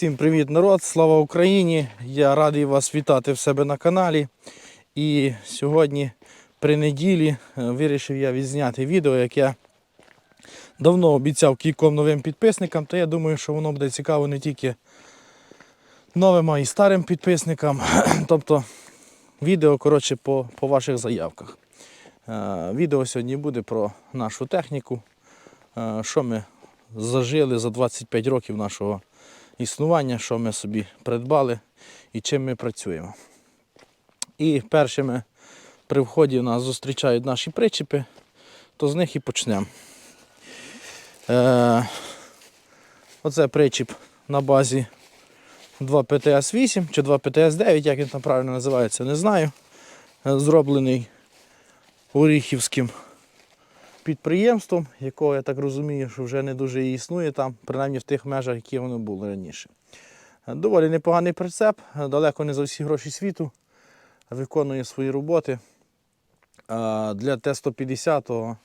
Всім привіт, народ! Слава Україні! Я радий вас вітати в себе на каналі. І сьогодні, при неділі, е, вирішив я відзняти відео, яке давно обіцяв кільком новим підписникам. То я думаю, що воно буде цікаво не тільки новим, а й старим підписникам. Тобто відео коротше, по, по ваших заявках. Е, Відео сьогодні буде про нашу техніку, е, що ми зажили за 25 років нашого існування, що ми собі придбали і чим ми працюємо. І першими при вході нас зустрічають наші причепи, то з них і почнемо. Е, оце причіп на базі 2 ПТС 8 чи 2 ПТС 9, як він там правильно називається, не знаю. Е, Зроблений Оріхівським підприємством, якого я так розумію, що вже не дуже і існує там, принаймні в тих межах, які воно було раніше. Доволі непоганий прицеп, далеко не за всі гроші світу, виконує свої роботи. Для Т-150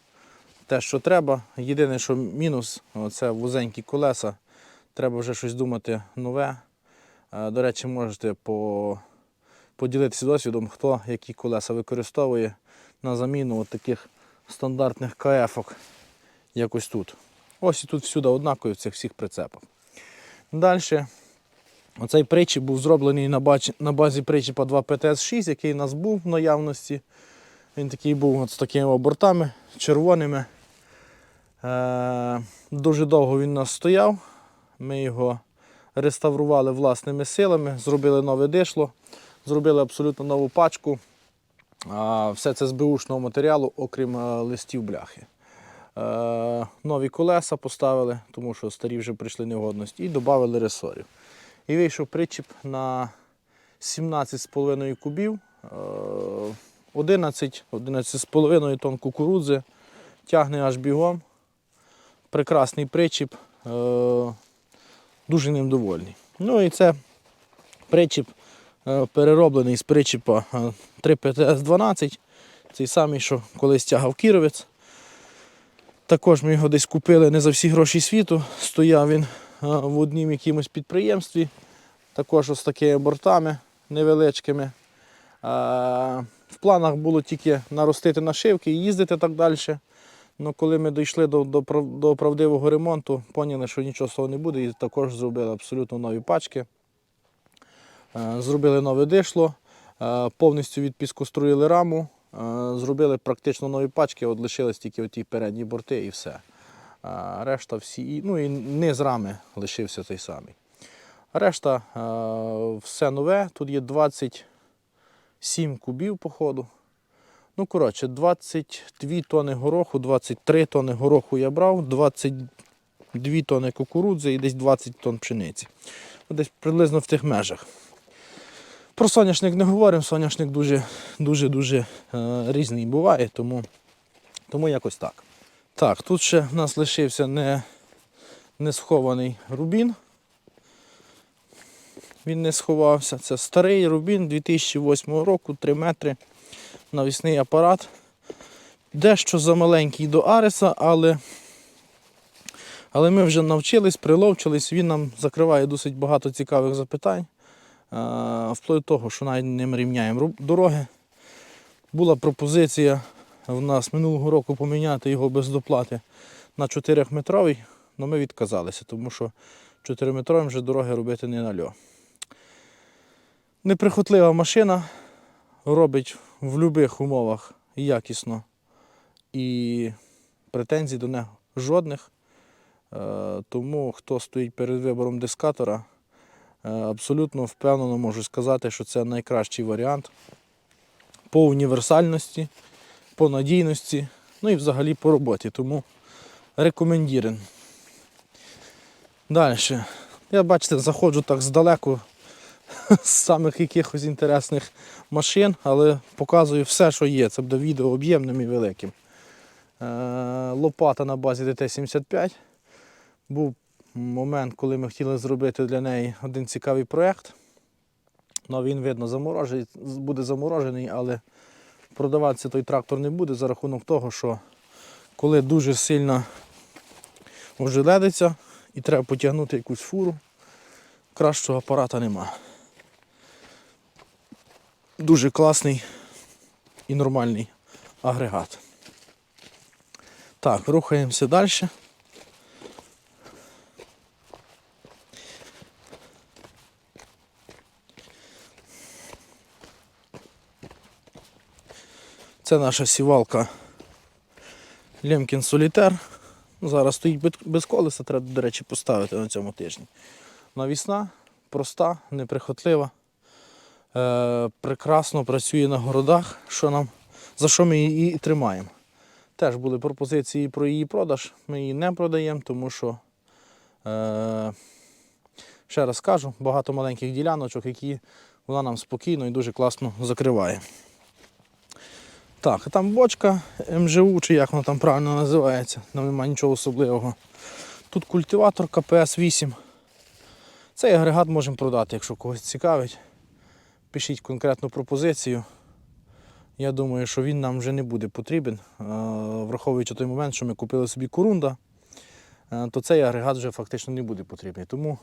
те, що треба. Єдине, що мінус, це вузенькі колеса. Треба вже щось думати нове. До речі, можете по... поділитися досвідом, хто які колеса використовує на заміну таких стандартних КФ-ок, якось тут. Ось і тут всюди однакові в цих всіх прицепах. Далі, оцей причіп був зроблений на базі, причіпа 2 ПТС-6, який у нас був в наявності. Він такий був от з такими бортами червоними. Е, дуже довго він у нас стояв. Ми його реставрували власними силами, зробили нове дишло, зробили абсолютно нову пачку. Все це з беушного матеріалу, окрім е, листів бляхи. Е, Нові колеса поставили, тому що старі вже прийшли негодності, і додали ресорів. І вийшов причіп на 17,5 кубів, е, 11, 11,5 тонн кукурудзи, тягне аж бігом. Прекрасний причіп, е, дуже ним довольний. Ну і це причіп е, перероблений з причіпа е, 3 ПТС-12, цей самий, що колись тягав Кіровець. Також ми його десь купили не за всі гроші світу. Стояв він е, в однім якомусь підприємстві, також з такими бортами невеличкими. Е, В планах було тільки наростити нашивки і їздити так далі. Ну, коли ми дійшли до, до, до правдивого ремонту, поняли, що нічого з того не буде, і також зробили абсолютно нові пачки. Е, Зробили нове дишло, е, повністю відпіскоструїли раму, е, зробили практично нові пачки, от лишились тільки оті передні борти і все. Решта всі, ну і низ рами лишився той самий. Решта все нове. Тут є 27 кубів, походу. Ну, коротше, 22 тони гороху, 23 тони гороху я брав, 22 тони кукурудзи і десь 20 тонн пшениці. Десь приблизно в тих межах. Про соняшник не говоримо, соняшник дуже дуже е, різний буває, тому, тому якось так. Так, тут ще в нас лишився не, не схований рубін. Він не сховався. Це старий рубін 2008 року, 3 метри, навісний апарат. Дещо замаленький до Ареса, але, але ми вже навчились, приловчились, він нам закриває досить багато цікавих запитань. Вплоть до того, що навіть ним рівняємо дороги. Була пропозиція в нас минулого року поміняти його без доплати на 4-метровий, але ми відказалися, тому що 4-метровим вже дороги робити не нальо. Неприхотлива машина робить в будь-яких умовах якісно і претензій до нього жодних. Е, Тому хто стоїть перед вибором дискатора, абсолютно впевнено можу сказати, що це найкращий варіант по універсальності, по надійності, ну і взагалі по роботі. Тому рекомендірен. Далі. Я бачите, заходжу так здалеку з самих якихось інтересних машин, але показую все, що є. Це буде відео об'ємним і великим. Е, Лопата на базі ДТ-75. Був момент, коли ми хотіли зробити для неї один цікавий проєкт. Ну, він, видно, заморожений, буде заморожений, але продаватися той трактор не буде за рахунок того, що коли дуже сильно ожеледиться і треба потягнути якусь фуру, Кращого апарата нема. Дуже класний і нормальний агрегат. Так, рухаємося далі. Це наша сівалка Лемкін Солітер. Зараз стоїть без колеса, треба, до речі, поставити на цьому тижні. Навісна, проста, неприхотлива. Е, прекрасно працює на городах, що нам, за що ми її і тримаємо. Теж були пропозиції про її продаж. Ми її не продаємо, тому що, е, ще раз кажу, багато маленьких діляночок, які вона нам спокійно і дуже класно закриває. Так, а там бочка МЖУ, чи як воно там правильно називається, там немає нічого особливого. Тут культиватор КПС-8. Цей агрегат можемо продати, якщо когось цікавить. Пишіть конкретну пропозицію. Я думаю, що він нам вже не буде потрібен, Е, враховуючи той момент, що ми купили собі корунда, е, то цей агрегат вже фактично не буде потрібний. Тому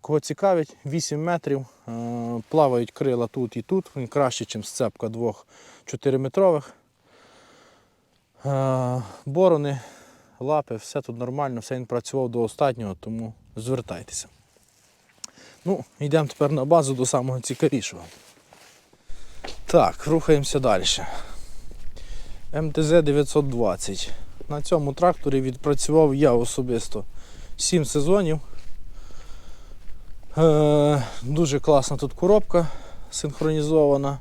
кого цікавить, 8 метрів, е, плавають крила тут і тут. Він краще, ніж сцепка двох 4-метрових. Е, Борони, лапи, все тут нормально, все він працював до останнього, тому звертайтеся. Ну, йдемо тепер на базу до самого цікавішого. Так, рухаємося далі. МТЗ 920. На цьому тракторі відпрацював я особисто 7 сезонів. Е, дуже класна тут коробка синхронізована.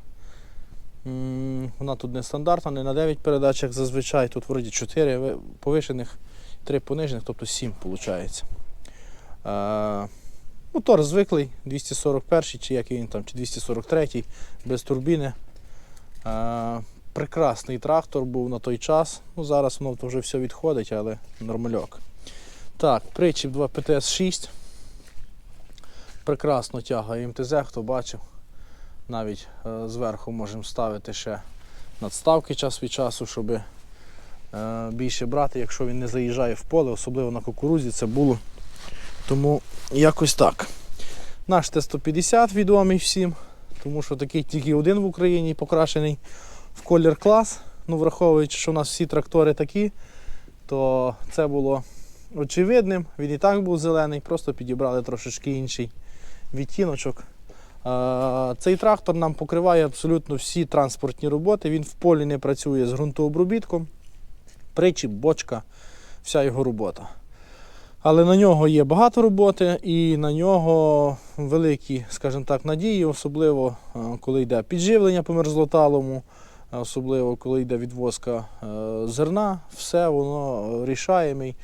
Вона тут не стандартна, не на 9 передач, як зазвичай. Тут вроді 4 повишених, 3 понижених, тобто 7 виходить. Мотор звиклий, 241 чи який він там, чи 243 без турбіни. Прекрасний трактор був на той час. Ну, зараз воно вже все відходить, але нормальок. Так, причіп 2 ПТС-6. Прекрасно тягає МТЗ, хто бачив. Навіть е, зверху можемо ставити ще надставки час від часу, щоб е, більше брати, якщо він не заїжджає в поле, особливо на кукурузі це було. Тому якось так. Наш Т-150 відомий всім, тому що такий тільки один в Україні покрашений в колір клас. Ну, враховуючи, що у нас всі трактори такі, то це було очевидним. Він і так був зелений, просто підібрали трошечки інший відтіночок. Е, Цей трактор нам покриває абсолютно всі транспортні роботи. Він в полі не працює з ґрунтообробітком, причіп, бочка, вся його робота. Але на нього є багато роботи і на нього великі, скажімо так, надії, особливо е, коли йде підживлення по мерзлоталому, е, особливо коли йде відвозка зерна, все воно рішаємий.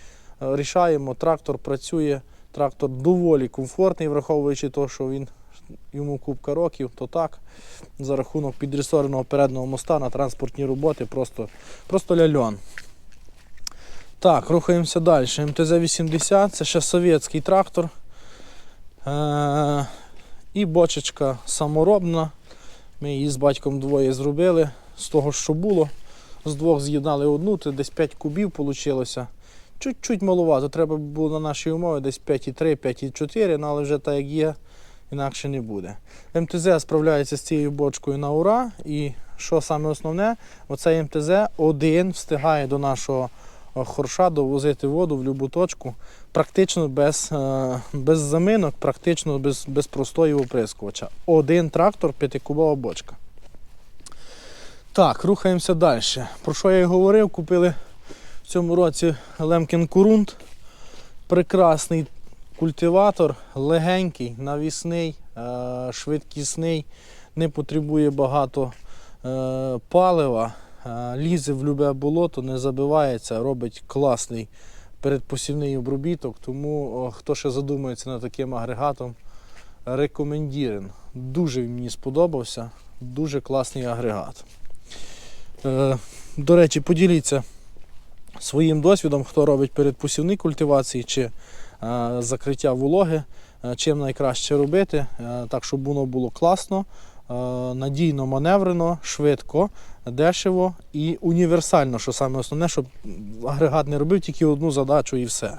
Е, Рішаємо, трактор працює, трактор доволі комфортний, враховуючи те, що він йому купка років, то так. За рахунок підресореного переднього моста на транспортні роботи просто, просто ляльон. Так, рухаємося далі. МТЗ-80 це ще совєтський трактор. Е- і бочечка саморобна. Ми її з батьком двоє зробили з того, що було. З двох з'єднали одну, то десь 5 кубів вийшло. Чуть-чуть маловато, треба було на наші умови десь 5,3, 5,4, ну, але вже так як є, інакше не буде. МТЗ справляється з цією бочкою на ура. І що саме основне, оцей МТЗ один встигає до нашого е, хорша довозити воду в будь-яку точку, практично без, е, без заминок, практично без, без простої оприскувача. Один трактор, п'ятикубова бочка. Так, рухаємося далі. Про що я і говорив, купили в цьому році Лемкін Курунт. Прекрасний культиватор, легенький, навісний, е, швидкісний, не потребує багато е, палива, е, лізе в любе болото, не забивається, робить класний передпосівний обробіток. Тому хто ще задумується над таким агрегатом, рекомендірен. Дуже мені сподобався, дуже класний агрегат. До речі, поділіться своїм досвідом, хто робить передпосівні культивації чи закриття вологи, е, чим найкраще робити, е, так, щоб воно було класно, е, надійно маневрено, швидко, дешево і універсально, що саме основне, щоб агрегат не робив тільки одну задачу і все.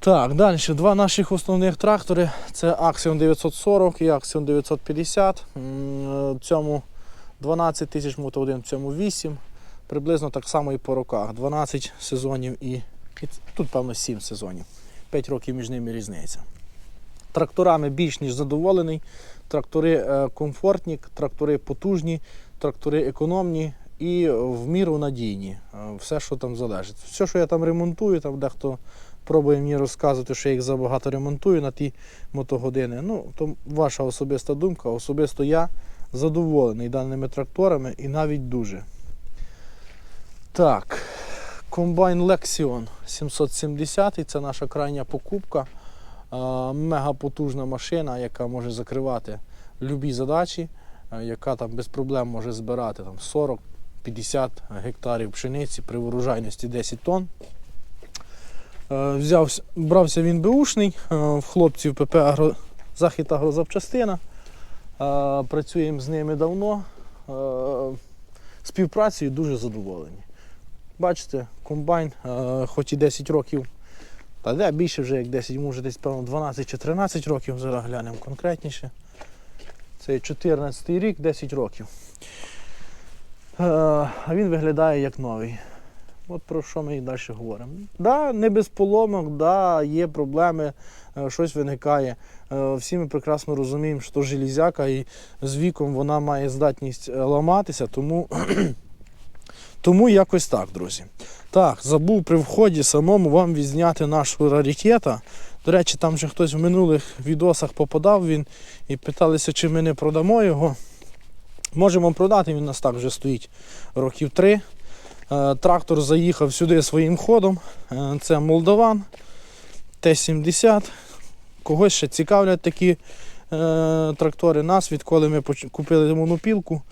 Так, далі два наших основних трактори це Axion 940 і Axion 950. В цьому 12 тисяч мотогодин, в цьому 8. Приблизно так само і по роках. 12 сезонів і, тут, певно, 7 сезонів. 5 років між ними різниця. Тракторами більш ніж задоволений. Трактори е, комфортні, трактори потужні, трактори економні і в міру надійні. Е, Все, що там залежить. Все, що я там ремонтую, там дехто пробує мені розказувати, що я їх забагато ремонтую на ті мотогодини. Ну, то ваша особиста думка. Особисто я задоволений даними тракторами і навіть дуже. Так, комбайн Lexion 770 це наша крайня покупка. Е, Мега потужна машина, яка може закривати любі задачі, е, яка там без проблем може збирати там 40-50 гектарів пшениці при урожайності 10 тонн. Е, Взявся, брався він беушний, в хлопців ПП Агро, Захід Агрозапчастина. Працюємо з ними давно. Співпрацею дуже задоволені. Бачите, комбайн, е, хоч і 10 років, та де більше вже як 10, йому вже десь певно 12 чи 13 років, зараз глянемо конкретніше. Це 14 рік, 10 років. Е, А він виглядає як новий. От про що ми і далі говоримо. Да, не без поломок, да, є проблеми, е, щось виникає. Всі ми прекрасно розуміємо, що железяка і з віком вона має здатність ламатися, тому, тому якось так, друзі. Так, забув при вході самому вам відзняти нашу раритета. До речі, там вже хтось в минулих відосах попадав він і питалися, чи ми не продамо його. Можемо продати, він у нас так вже стоїть років три. Е, Трактор заїхав сюди своїм ходом. Е, Це Молдаван Т-70. Когось ще цікавлять такі е, трактори. Нас, відколи ми купили монопілку,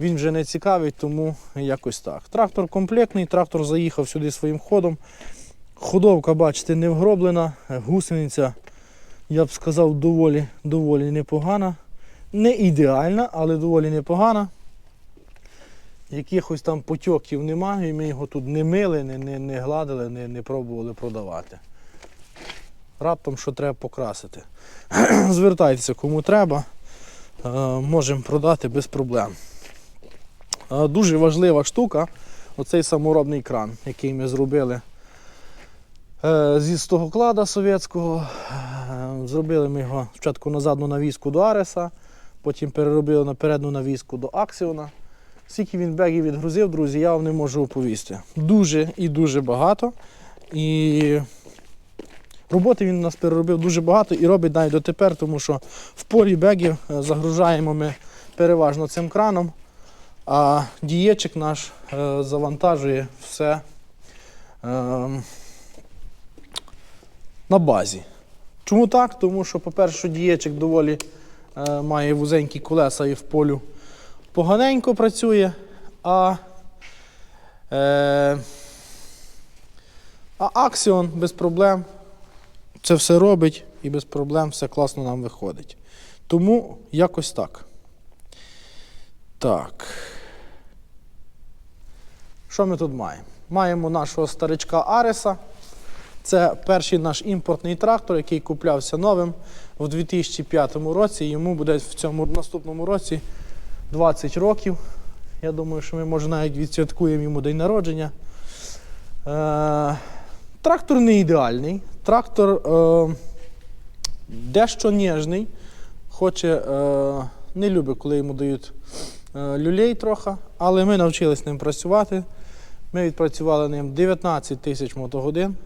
він вже не цікавить, тому якось так. Трактор комплектний, трактор заїхав сюди своїм ходом. Ходовка, бачите, не вгроблена, гусениця, я б сказав, доволі, доволі непогана. Не ідеальна, але доволі непогана. Якихось там потьоків немає, і ми його тут не мили, не, не, не гладили, не, не пробували продавати. Раптом що треба покрасити. Звертайтеся, кому треба. Е, Можемо продати без проблем. Дуже важлива штука оцей саморобний кран, який ми зробили е, зі стогоклада совєтського. Е, Зробили ми його спочатку на задну навіску до Ареса, потім переробили на передню навіску до Аксіона. Скільки він бегів відгрузив, друзі, я вам не можу оповісти. Дуже і дуже багато. І роботи він у нас переробив дуже багато і робить навіть дотепер, тому що в полі бегів е, загружаємо ми переважно цим краном, а дієчик наш е, завантажує все е, на базі. Чому так? Тому що, по-перше, дієчик доволі е, має вузенькі колеса і в полю поганенько працює, а, а Axion без проблем це все робить і без проблем все класно нам виходить. Тому якось так. Так. Що ми тут маємо? Маємо нашого старичка Ареса. Це перший наш імпортний трактор, який куплявся новим у 2005 році. Йому буде в цьому наступному році 20 років. Я думаю, що ми може навіть відсвяткуємо йому день народження. Е, трактор не ідеальний. Трактор е, дещо ніжний. Хоче, е, не любить, коли йому дають е, люлей трохи, але ми навчились ним працювати. Ми відпрацювали ним 19 тисяч мотогодин.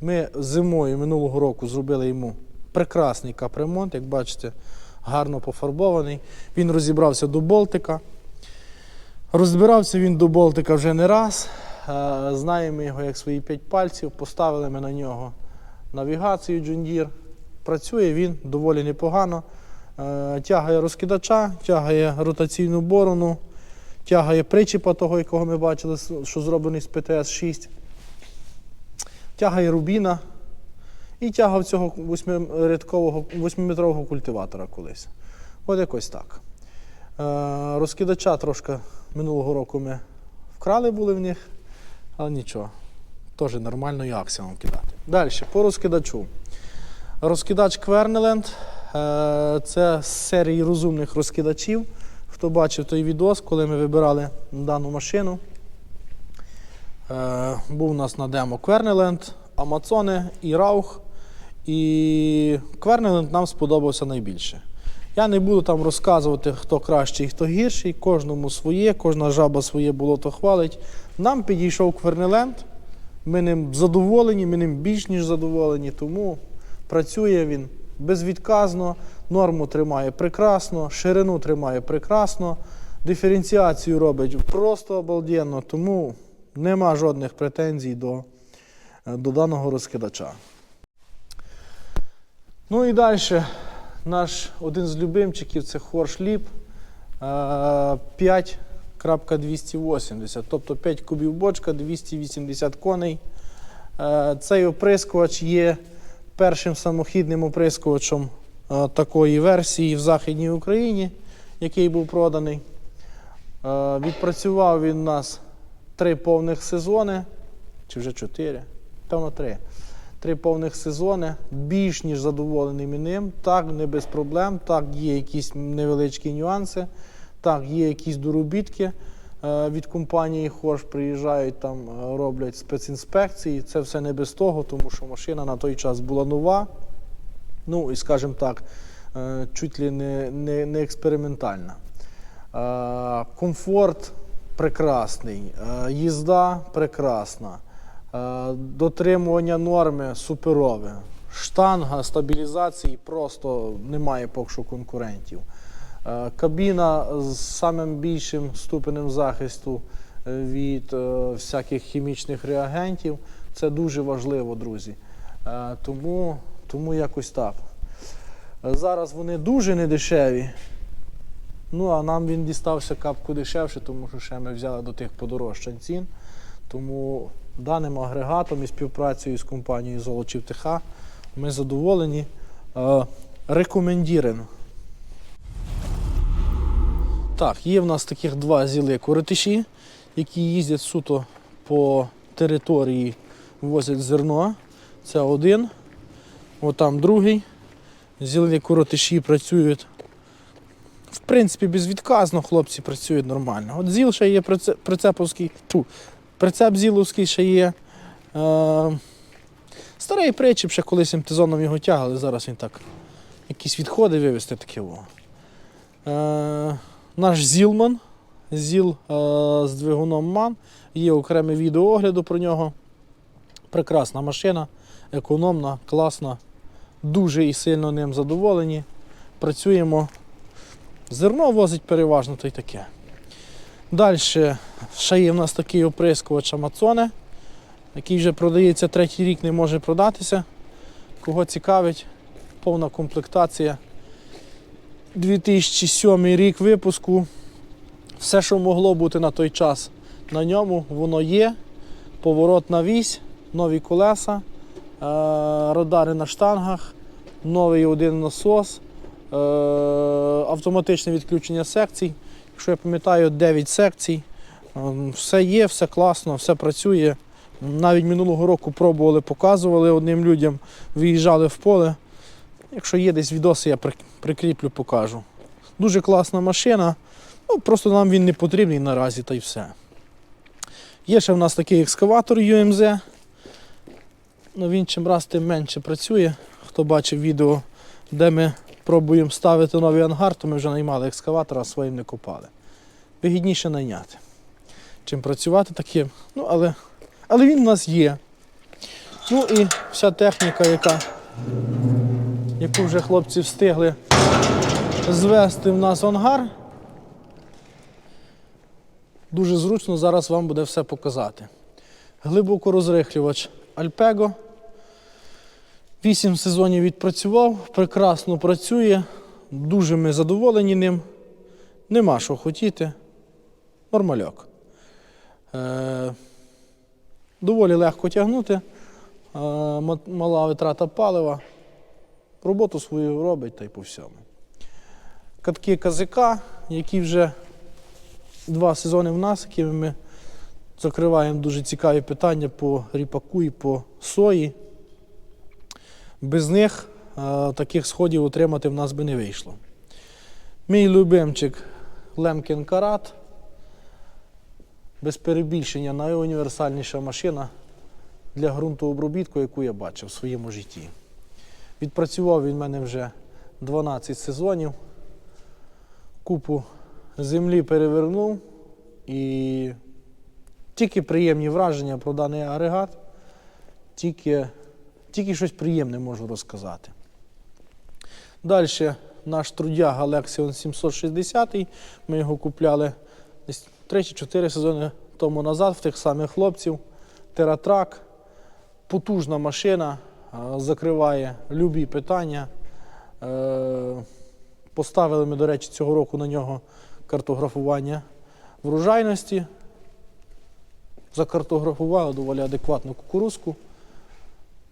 Ми зимою минулого року зробили йому прекрасний капремонт, як бачите, гарно пофарбований. Він розібрався до болтика. Розбирався він до болтика вже не раз. Е, Знаємо його як свої п'ять пальців. Поставили ми на нього навігацію Deere. Працює він доволі непогано. Е, Тягає розкидача, тягає ротаційну борону, тягає причіпа того, якого ми бачили, що зроблений з ПТС-6. Тягає рубіна і тягав цього восьмиметрового культиватора колись. От якось так. Е, розкидача трошки минулого року ми вкрали були в них, але нічого. Теж нормально і аксіоном кидати. Далі, по розкидачу. Розкидач Квернеленд е, це з серії розумних розкидачів. Хто бачив той відос, коли ми вибирали дану машину. Е, Був у нас на демо Квернеленд, Амазони і Раух. І Квернеленд нам сподобався найбільше. Я не буду там розказувати, хто кращий, хто гірший, кожному своє, кожна жаба своє болото хвалить. Нам підійшов Квернеленд, ми ним задоволені, ми ним більш ніж задоволені, тому працює він безвідказно, норму тримає прекрасно, ширину тримає прекрасно, диференціацію робить просто обалденно, тому нема жодних претензій до, до даного розкидача. Ну і далі наш один з любимчиків це Хоршліп 5.280, тобто 5 кубів бочка, 280 коней. Е, Цей оприскувач є першим самохідним оприскувачем е, такої версії в Західній Україні, який був проданий. Е, Відпрацював він у нас три повних сезони, чи вже чотири, певно, три. Три повних сезони, більш ніж задоволений ним. Так, не без проблем. Так, є якісь невеличкі нюанси, так, є якісь доробітки від компанії Хорш, приїжджають там, е, роблять спецінспекції. Це все не без того, тому що машина на той час була нова. Ну і, скажімо так, е, чуть ли не, не, не експериментальна. Е, Комфорт прекрасний, е, їзда прекрасна. Е, Дотримування норми суперове. Штанга стабілізації просто немає поки що конкурентів. Е, Кабіна з самим більшим ступенем захисту е, від е, всяких хімічних реагентів. Це дуже важливо, друзі. Тому, тому якось так. Зараз вони дуже недешеві. Ну, а нам він дістався капку дешевше, тому що ще ми взяли до тих подорожчань цін. Тому даним агрегатом і співпрацею з компанією Золочів ТХ ми задоволені. Е, рекомендірен. Так, є в нас таких два зіли коротиші, які їздять суто по території, возять зерно. Це один. Отам другий. Зілі коротиші працюють. В принципі, безвідказно хлопці працюють нормально. От ЗІЛ ще є прицеповський. Тьфу, прицеп зіловський ще є. Е, старий причіп, ще колись МТЗоном його тягали, зараз він так. Якісь відходи вивезти таке. Е, наш Зілман. Зіл е, з двигуном МАН. Є окреме відео огляду про нього. Прекрасна машина, економна, класна. Дуже і сильно ним задоволені. Працюємо. Зерно возить переважно то й таке. Далі ще є в нас такий оприскувач Амазоне, який вже продається третій рік, не може продатися. Кого цікавить, повна комплектація. 2007 рік випуску. Все, що могло бути на той час на ньому, воно є. Поворотна вісь, нові колеса, е, радари на штангах, новий один насос, е, автоматичне відключення секцій. Якщо я пам'ятаю, 9 секцій. Ем, Все є, все класно, все працює. Навіть минулого року пробували, показували одним людям, виїжджали в поле. Якщо є десь відоси, я при- прикріплю, покажу. Дуже класна машина. Ну, просто нам він не потрібний наразі, та й все. Є ще в нас такий екскаватор UMZ. Ну, він чим раз тим менше працює. Хто бачив відео, де ми пробуємо ставити новий ангар, то ми вже наймали екскаватора, а своїм не копали. Вигідніше найняти, чим працювати таким. Ну, але, але він у нас є. Ну і вся техніка, яка, яку вже хлопці встигли звести в нас ангар. Дуже зручно зараз вам буде все показати. Глибокорозрихлювач Альпего. Вісім сезонів відпрацював, прекрасно працює, дуже ми задоволені ним. Нема що хотіти. Нормальок. Е, доволі легко тягнути. Е, мала витрата палива. Роботу свою робить та й по всьому. Катки КЗК, які вже два сезони в нас, якими ми Закриваємо дуже цікаві питання по ріпаку і по сої. Без них е, таких сходів отримати в нас би не вийшло. Мій любимчик Лемкін Карат. Без перебільшення найуніверсальніша машина для ґрунтообробітку, яку я бачив в своєму житті. Відпрацював він в мене вже 12 сезонів. Купу землі перевернув і тільки приємні враження про даний агрегат, тільки, тільки щось приємне можу розказати. Далі наш трудяг Alexion 760. Ми його купляли десь 3-4 сезони тому назад в тих самих хлопців. Тератрак, потужна машина, закриває любі питання. Е, Поставили ми, до речі, цього року на нього картографування врожайності. Закартографували доволі адекватну кукурузку.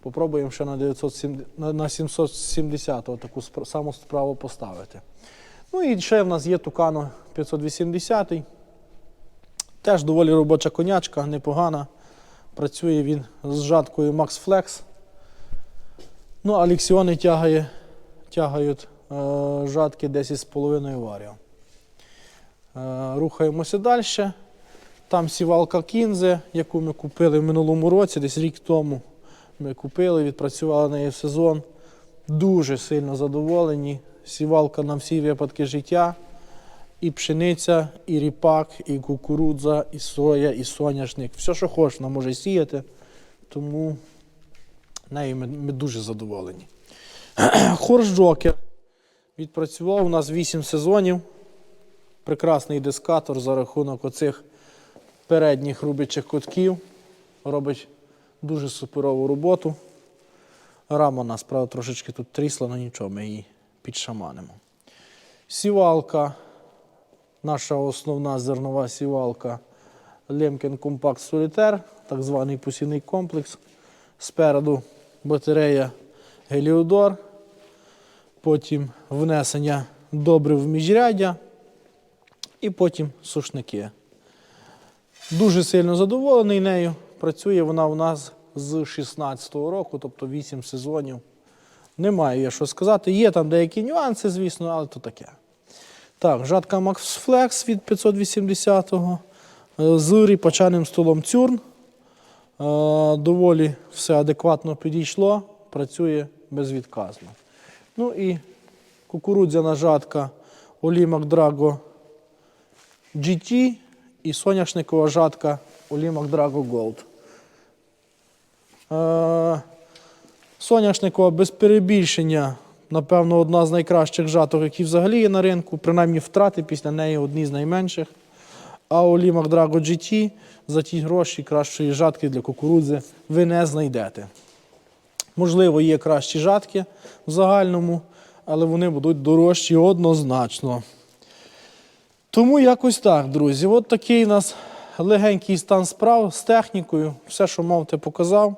Попробуємо ще на 970, на- на 770 таку саму справу поставити. Ну і ще в нас є Тукано 580. Теж доволі робоча конячка, непогана. Працює він з жаткою Max Flex. Ну, а ліксіони тягає, тягають е, жатки 10,5 варіо. Е, рухаємося далі. Там сівалка Кінзе, яку ми купили в минулому році, десь рік тому. Ми купили, відпрацювали неї сезон. Дуже сильно задоволені. Сівалка на всі випадки життя. І пшениця, і ріпак, і кукурудза, і соя, і соняшник. Все, що хочеш, вона може сіяти. Тому нею ми, ми дуже задоволені. Хорс Джокер. Відпрацював у нас 8 сезонів. Прекрасний дискатор за рахунок оцих передніх рубячих котків. Робить дуже суперову роботу. Рама у нас, правда, трошечки тут трісла, але нічого, ми її підшаманимо. Сівалка, наша основна зернова сівалка Lemken Compact Solitaire, так званий посівний комплекс. Спереду батарея Геліодор, потім внесення добрив в міжряддя і потім сушники. Дуже сильно задоволений нею. Працює вона у нас з 16-го року, тобто 8 сезонів. Немає я що сказати. Є там деякі нюанси, звісно, але то таке. Так, жатка Max Flex від 580-го е, з ріпачаним столом Цюрн. Е, Доволі все адекватно підійшло, працює безвідказно. Ну і кукурудзяна жатка Олімак Драго GT і соняшникова жатка Олімак Драго Gold. Е, Соняшникова без перебільшення, напевно, одна з найкращих жаток, які взагалі є на ринку, принаймні втрати після неї одні з найменших. А Олімак Драго GT за ті гроші кращої жатки для кукурудзи ви не знайдете. Можливо, є кращі жатки в загальному, але вони будуть дорожчі однозначно. Тому якось так, друзі. От такий у нас легенький стан справ з технікою. Все, що мав, те показав.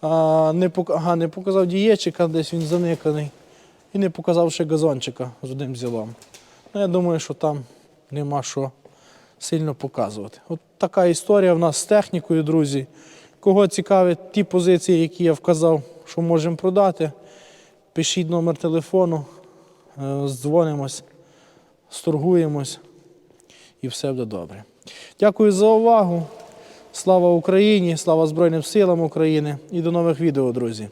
А, не, пок... ага, не показав дієчика, десь він заниканий. І не показав ще газончика з одним зілом. Ну, я думаю, що там нема що сильно показувати. От така історія в нас з технікою, друзі. Кого цікавить ті позиції, які я вказав, що можемо продати, пишіть номер телефону, е, дзвонимось, сторгуємось і все буде добре. Дякую за увагу. Слава Україні, слава Збройним силам України і до нових відео, друзі.